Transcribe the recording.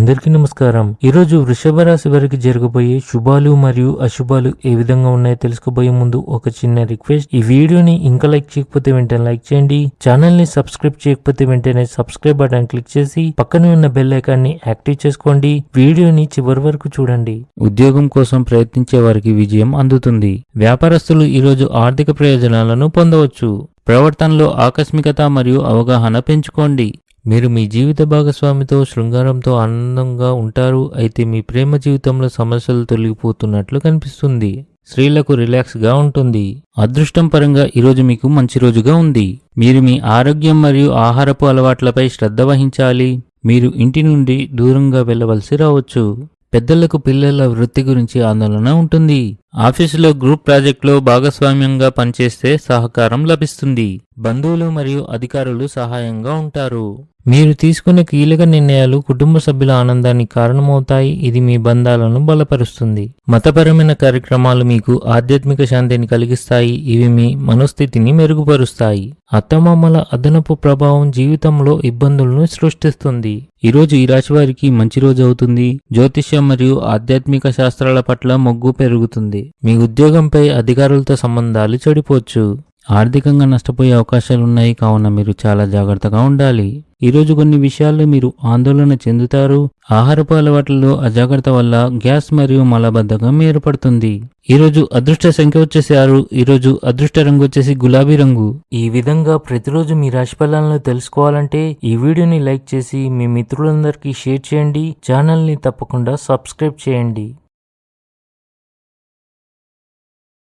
అందరికీ నమస్కారం. ఈరోజు వృషభ రాశి వారికి జరగబోయే శుభాలు మరియు అశుభాలు ఏ విధంగా ఉన్నాయో తెలుసుకోబోయే ముందు ఒక చిన్న రిక్వెస్ట్. ఈ వీడియోని ఇంకా లైక్ చేయకపోతే వెంటనే లైక్ చేయండి. ఛానల్ని సబ్స్క్రైబ్ చేయకపోతే వెంటనే సబ్స్క్రైబ్ బటన్ క్లిక్ చేసి పక్కనే ఉన్న బెల్ ఐకాన్ని యాక్టివ్ చేసుకోండి. వీడియోని చివరి వరకు చూడండి. ఉద్యోగం కోసం ప్రయత్నించే వారికి విజయం అందుతుంది. వ్యాపారస్తులు ఈరోజు ఆర్థిక ప్రయోజనాలను పొందవచ్చు. ప్రవర్తనలో ఆకస్మికత మరియు అవగాహన పెంచుకోండి. మీరు మీ జీవిత భాగస్వామితో శృంగారంతో ఆనందంగా ఉంటారు అయితే మీ ప్రేమ జీవితంలో సమస్యలు తొలగిపోతున్నట్లు కనిపిస్తుంది. స్త్రీలకు రిలాక్స్గా ఉంటుంది. అదృష్టం పరంగా ఈరోజు మీకు మంచి రోజుగా ఉంది. మీరు మీ ఆరోగ్యం మరియు ఆహారపు అలవాట్లపై శ్రద్ధ వహించాలి. మీరు ఇంటి నుండి దూరంగా వెళ్ళవలసి రావచ్చు. పెద్దలకు పిల్లల వృత్తి గురించి ఆందోళన ఉంటుంది. ఆఫీసులో గ్రూప్ ప్రాజెక్టులో భాగస్వామ్యంగా పనిచేస్తే సహకారం లభిస్తుంది. బంధువులు మరియు అధికారులు సహాయంగా ఉంటారు. మీరు తీసుకునే కీలక నిర్ణయాలు కుటుంబ సభ్యుల ఆనందానికి కారణమవుతాయి. ఇది మీ బంధాలను బలపరుస్తుంది. మతపరమైన కార్యక్రమాలు మీకు ఆధ్యాత్మిక శాంతిని కలిగిస్తాయి. ఇవి మీ మనస్థితిని మెరుగుపరుస్తాయి. అత్తమామల అదనపు ప్రభావం జీవితంలో ఇబ్బందులను సృష్టిస్తుంది. ఈరోజు ఈ రాశి వారికి మంచి రోజు అవుతుంది. జ్యోతిష్యం మరియు ఆధ్యాత్మిక శాస్త్రాల పట్ల మొగ్గు పెరుగుతుంది. మీ ఉద్యోగంపై అధికారులతో సంబంధాలు చెడిపోవచ్చు. ఆర్థికంగా నష్టపోయే అవకాశాలున్నాయి. కావున మీరు చాలా జాగ్రత్తగా ఉండాలి. ఈరోజు కొన్ని విషయాల్లో మీరు ఆందోళన చెందుతారు. ఆహారపు అలవాట్లలో అజాగ్రత్త వల్ల గ్యాస్ మరియు మలబద్ధకం ఏర్పడుతుంది. ఈరోజు అదృష్ట సంఖ్య వచ్చేసి ఆరు. ఈరోజు అదృష్ట రంగు వచ్చేసి గులాబీ రంగు. ఈ విధంగా ప్రతిరోజు మీ రాశి ఫలాలను తెలుసుకోవాలంటే ఈ వీడియోని లైక్ చేసి మీ మిత్రులందరికీ షేర్ చేయండి. ఛానల్ని తప్పకుండా సబ్స్క్రైబ్ చేయండి.